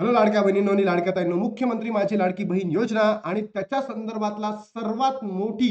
Hello लाडक्या बहिणींनो आणि लाडक्या ताईंनो मुख्यमंत्री माझी लाडकी बहीण योजना आणि त्याच्या संदर्भातला सर्वात मोठी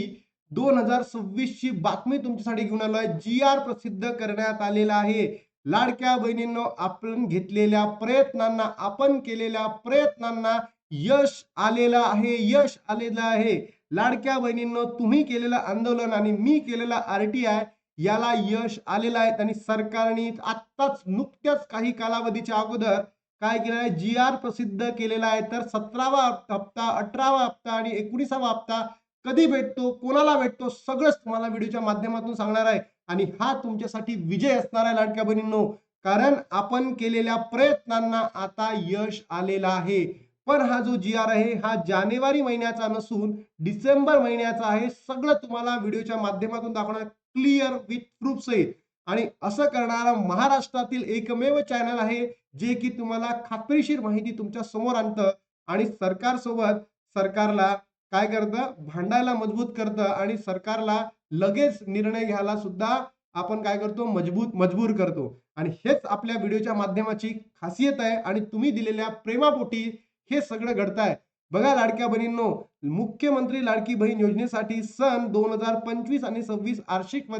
दोन हजार सव्वीस ची बातमी तुमच्यासाठी घेऊन आलो आहे जी आर प्रसिद्ध करण्यात आलेला आहे. लाडक्या बहिणींनो आपण घेतलेल्या प्रयत्नांना आपण केलेल्या प्रयत्नांना यश आलेलं आहे यश आलेलं आहे. लाडक्या बहिणींनो तुम्ही केलेलं आंदोलन आणि मी केलेला आरटीआय याला यश आलेलं आहे. आणि सरकारने आत्ताच नुकत्याच काही कालावधीच्या अगोदर काय केलं आहे? जी आर प्रसिद्ध केलेला आहे. तर सतरावा हप्ता अठरावा हप्ता आणि एकोणीसावा हप्ता कधी भेटतो? कोणाला भेटतो? सगळंच तुम्हाला व्हिडिओच्या माध्यमातून सांगणार आहे. आणि हा तुमच्यासाठी विजय असणार आहे लाडक्या बहिणींनो. कारण आपण केलेल्या प्रयत्नांना आता यश आलेला आहे. पण हा जो जी आर आहे हा जानेवारी महिन्याचा नसून डिसेंबर महिन्याचा आहे. सगळं तुम्हाला व्हिडिओच्या माध्यमातून दाखवणार क्लिअर विथ प्रूफ सहित. आणि असं करणारा महाराष्ट्रातील एकमेव चॅनल आहे जे की तुम्हाला खात्रीशीर माहिती तुमच्यासमोर आणतं आणि सरकारसोबत सरकारला काय करतं? भांडायला मजबूत करतं आणि सरकारला लगेच निर्णय घ्यायला सुद्धा आपण काय करतो? मजबूत मजबूर करतो. आणि हेच आपल्या व्हिडिओच्या माध्यमाची खासियत आहे आणि तुम्ही दिलेल्या प्रेमापोटी हे सगळं घडताय. बघा लाडक्या बहिणींनो मुख्यमंत्री लाडकी बहीण योजनेसाठी सन दोन हजार पंचवीस आणि सव्वीस आर्षिक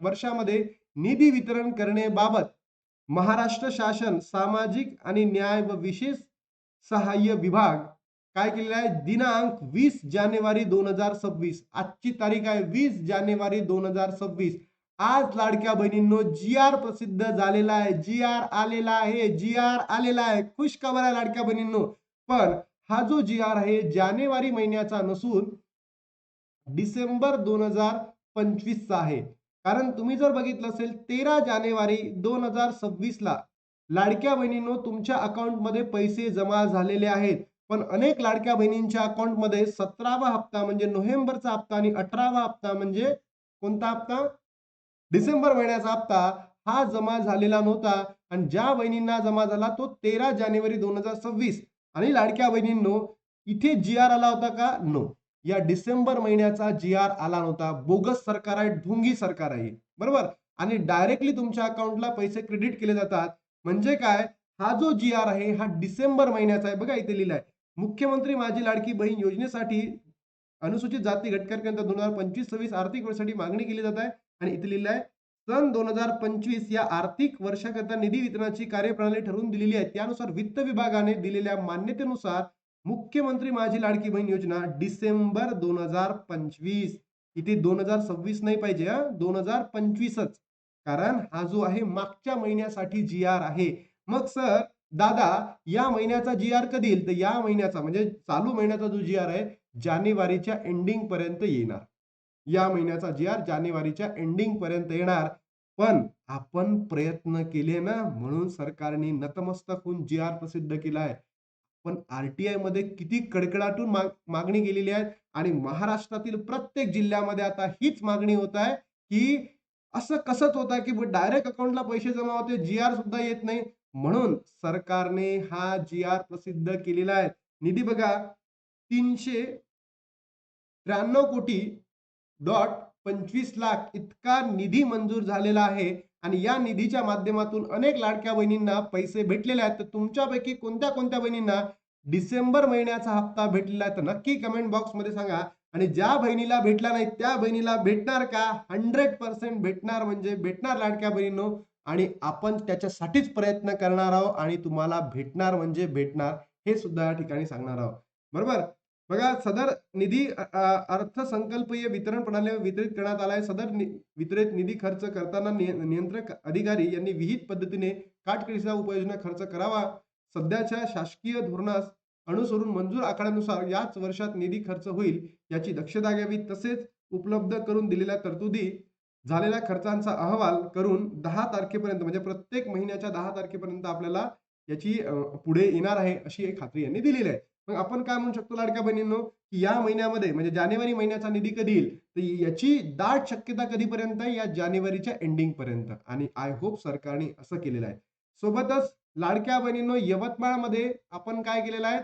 वर्षामध्ये निधी वितरण करण्याबाबत महाराष्ट्र शासन सामाजिक आणि न्याय व विशेष सहाय्य विभाग काय केलेला आहे? दिनांक वीस जानेवारी दोन हजार सव्वीस. आजची तारीख आहे वीस जानेवारी दोन हजार सव्वीस. आज लाडक्या बहिणींनो जी आर प्रसिद्ध झालेला आहे. जी आर आलेला आहे. जी आर आलेला आहे. खुश खबर आहे लाडक्या बहिणींनो. पण हा जो जी आर आहे जानेवारी महिन्याचा नसून डिसेंबर दोन हजार पंचवीसचा आहे. कारण तुम्ही जर बघितलं असेल तेरा जानेवारी दोन हजार सव्वीसला लाडक्या बहिणींनो तुमच्या अकाउंटमध्ये पैसे जमा झालेले आहेत. पण अनेक लाडक्या बहिणींच्या अकाउंटमध्ये सतरावा हप्ता म्हणजे नोव्हेंबरचा हप्ता आणि अठरावा हप्ता म्हणजे कोणता हप्ता? डिसेंबर महिन्याचा हप्ता हा जमा झालेला नव्हता. आणि ज्या बहिणींना जमा झाला तो तेरा जानेवारी दोन हजार सव्वीस. आणि लाडक्या बहिणींनो इथे जी आर आला होता का? नो या डिसेंबर महिन्याचा जी आर आला नव्हता. बोगस सरकार आहे ढोंगी सरकार आहे बरोबर? आणि डायरेक्टली तुमच्या अकाउंटला पैसे क्रेडिट केले जातात. म्हणजे काय? हा जो जी आर आहे हा डिसेंबर महिन्याचा आहे. बघा इथे लिहिलाय. मुख्यमंत्री माझी लाडकी बहीण योजनेसाठी अनुसूचित जाती घटकांकरिता दोन हजार पंचवीस सव्वीस आर्थिक वर्षासाठी मागणी केली जात आहे. आणि इथे लिहिलं आहे सन दोन हजार पंचवीस या आर्थिक वर्षाकरता निधी वितरणाची कार्यप्रणाली ठरवून दिलेली आहे. त्यानुसार वित्त विभागाने दिलेल्या मान्यतेनुसार मुख्यमंत्री माझी लाडकी बहीण योजना डिसेंबर दोन हजार पंचवीस. इथे दोन हजार सव्वीस नाही पाहिजे हा? दोन हजार पंचवीसच. कारण हा जो आहे मागच्या महिन्यासाठी जी आर आहे. मग सर दादा या महिन्याचा जी आर कधी येईल? तर या महिन्याचा म्हणजे चालू महिन्याचा जो जी आर आहे जानेवारीच्या एंडिंग पर्यंत येणार. या महिन्याचा जी आर जानेवारीच्या एंडिंग पर्यंत येणार. पण आपण प्रयत्न केले ना म्हणून सरकारने नतमस्तक होऊन जी आर प्रसिद्ध केला आहे. पण आरटीआयमध्ये किती कडकडाटून माग मागणी केलेली आहे आणि महाराष्ट्रातील प्रत्येक जिल्ह्यामध्ये आता हीच मागणी होत आहे की असं कसंच होत आहे की डायरेक्ट अकाउंटला पैसे जमा होते जी आर सुद्धा येत नाही. म्हणून सरकारने हा जी आर प्रसिद्ध केलेला आहे. निधी बघा तीनशे त्र्याण्णव कोटी डॉट पंचवीस लाख इतका निधी मंजूर झालेला आहे. आणि या निधीच्या माध्यमातून अनेक लाडक्या बहिणींना पैसे भेटलेले आहेत. तर तुमच्यापैकी कोणत्या कोणत्या बहिणींना डिसेंबर महिन्याचा हप्ता भेटलेला आहे? तर नक्की कमेंट बॉक्समध्ये सांगा. आणि ज्या बहिणीला भेटला नाही त्या बहिणीला भेटणार का? हंड्रेड पर्सेंट भेटणार म्हणजे भेटणार लाडक्या बहिणीनो. आणि आपण त्याच्यासाठीच प्रयत्न करणार आहोत आणि तुम्हाला भेटणार म्हणजे भेटणार. हे सुद्धा या ठिकाणी सांगणार आहोत. बरोबर? बघा सदर निधी अर्थसंकल्पीय वितरण प्रणाली वितरित करण्यात आला आहे. सदर नि- वितरित निधी खर्च करताना निय- नियंत्रक अधिकारी यांनी विहित पद्धतीने काटकिडीचा उपाययोजना खर्च करावा. सध्याच्या शासकीय धोरणास अनुसरून मंजूर आकड्यानुसार याच वर्षात निधी खर्च होईल याची दक्षता घ्यावी. तसेच उपलब्ध करून दिलेल्या तरतुदी झालेल्या खर्चांचा अहवाल करून दहा तारखेपर्यंत म्हणजे प्रत्येक महिन्याच्या दहा तारखेपर्यंत आपल्याला याची पुढे येणार आहे अशी एक खात्री यांनी दिलेली आहे. मग आपण काय म्हणू शकतो लाडक्या बहिणींनो? की या महिन्यामध्ये म्हणजे जानेवारी महिन्याचा निधी कधी येईल? तर याची दाट शक्यता कधीपर्यंत? या जानेवारीच्या एंडिंग पर्यंत. आणि आय होप सरकारने असं केलेलं आहे. सोबतच लाडक्या बहिणींनो यवतमाळमध्ये आपण काय केलेलं आहे?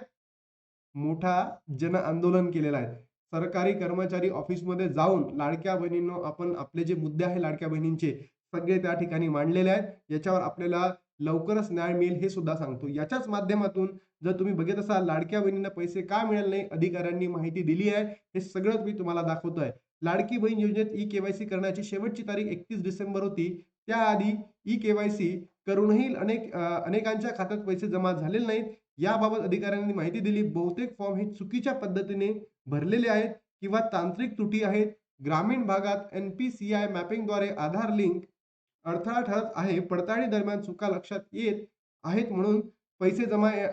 मोठा जन आंदोलन केलेलं आहे. सरकारी कर्मचारी ऑफिसमध्ये जाऊन लाडक्या बहिणींनो आपण आपले जे मुद्दे आहे लाडक्या बहिणींचे सगळे त्या ठिकाणी मांडलेले आहेत. याच्यावर आपल्याला लवकरच न्याय मिळेल हे सुद्धा सांगतो. याच्याच माध्यमातून जर तुम्ही बघत असाल लाडक्या बहिणींना पैसे का मिळाले नाही? अधिकाऱ्यांनी माहिती दिली आहे. हे सगळंच मी तुम्हाला दाखवतोय. लाडकी बहीण योजनेत ई केवायसी करण्याची शेवटची तारीख एकतीस डिसेंबर होती. त्याआधी ई केवायसी करूनही अनेक अनेकांच्या खात्यात पैसे जमा झालेले नाहीत. याबाबत अधिकाऱ्यांनी माहिती दिली. बहुतेक फॉर्म हे चुकीच्या पद्धतीने भरलेले आहेत किंवा तांत्रिक त्रुटी आहेत. ग्रामीण भागात एन पी सी आय मॅपिंगद्वारे आधार लिंक अडथळा ठरत आहे. पडताळणी दरम्यान चुका लक्षात येत आहेत म्हणून पैसे जमा या-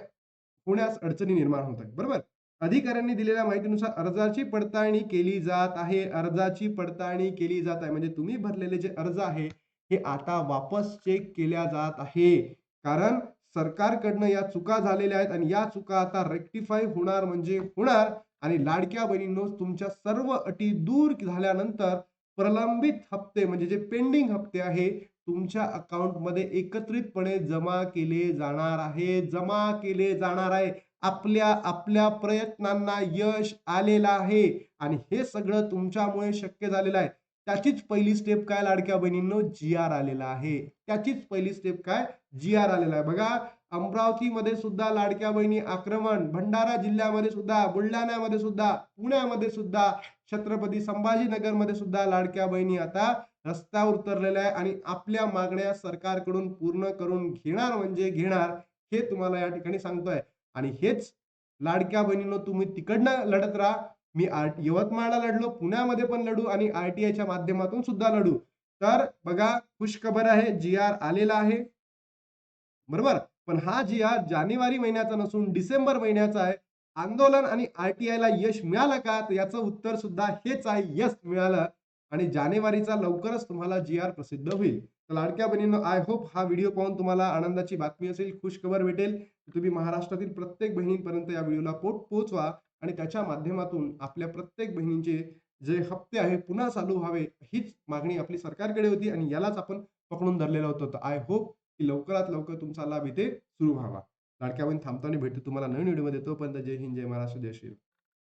होण्यास अडचणी निर्माण होत आहेत. बरोबर? अधिकाऱ्यांनी दिलेल्या माहितीनुसार अर्जाची पडताळणी केली जात आहे. अर्जाची पडताळणी केली जात आहे. म्हणजे तुम्ही भरलेले जे अर्ज आहे हे आता वापस चेक केल्या जात आहे. कारण सरकारकडनं या चुका झालेल्या आहेत आणि या चुका आता रेक्टिफाय होणार म्हणजे होणार. आणि लाडक्या बहिणींनो तुमच्या सर्व अटी दूर झाल्यानंतर प्रलंबित हप्ते म्हणजे जे पेंडिंग हप्ते आहे तुमच्या अकाउंटमध्ये एकत्रितपणे जमा केले जाणार आहे. जमा केले जाणार आहे. आपल्या आपल्या प्रयत्नांना यश आलेलं आहे. आणि हे सगळं तुमच्यामुळे शक्य झालेलं आहे. त्याचीच पहिली स्टेप काय लाडक्या बहिणींनो? जी आर आलेला आहे. त्याचीच पहिली स्टेप काय? जी आर आलेला आहे. बघा अमरावतीमध्ये सुद्धा लाडक्या बहिणी आक्रमण भंडारा जिल्ह्यामध्ये सुद्धा बुलढाण्यामध्ये सुद्धा पुण्यामध्ये सुद्धा छत्रपती संभाजीनगरमध्ये सुद्धा लाडक्या बहिणी आता रस्त्यावर उतरलेल्या आहे आणि आपल्या मागण्या सरकारकडून पूर्ण करून घेणार म्हणजे घेणार हे तुम्हाला या ठिकाणी सांगतोय. आणि हेच लाडक्या बहिणींनो तुम्ही तिकडनं लढत राहा. मी आर यवतमाळला लढलो पुण्यामध्ये पण लढू आणि आर टी आयच्या माध्यमातून सुद्धा लढू. तर बघा खुश खबर आहे जी आर आलेला आहे. बरोबर? पण हा जी आर जानेवारी महिन्याचा नसून डिसेंबर महिन्याचा आहे. आंदोलन आणि आरटीआयला यश मिळालं का? तर याचं उत्तर सुद्धा हेच आहे. यश मिळालं आणि जानेवारीचा लवकरच तुम्हाला जी आर प्रसिद्ध होईल. तर लाडक्या बहिणींनो आय होप हा व्हिडिओ पाहून तुम्हाला आनंदाची बातमी असेल खुश खबर भेटेल. तुम्ही महाराष्ट्रातील प्रत्येक बहिणींपर्यंत या व्हिडिओला पोट पोहोचवा आणि त्याच्या माध्यमातून आपल्या प्रत्येक बहिणींचे जे हप्ते आहे पुन्हा चालू व्हावे हीच मागणी आपली सरकारकडे होती आणि यालाच आपण पकडून धरलेलं होतं. तर आय होप की लवकरात लवकर तुमचा लाभ इथे सुरू व्हावा. लाडक्या बहीण थांबताना भेटतो तुम्हाला नवीन व्हिडिओमध्ये तोपर्यंत जय हिंद जय महाराष्ट्र जय श्री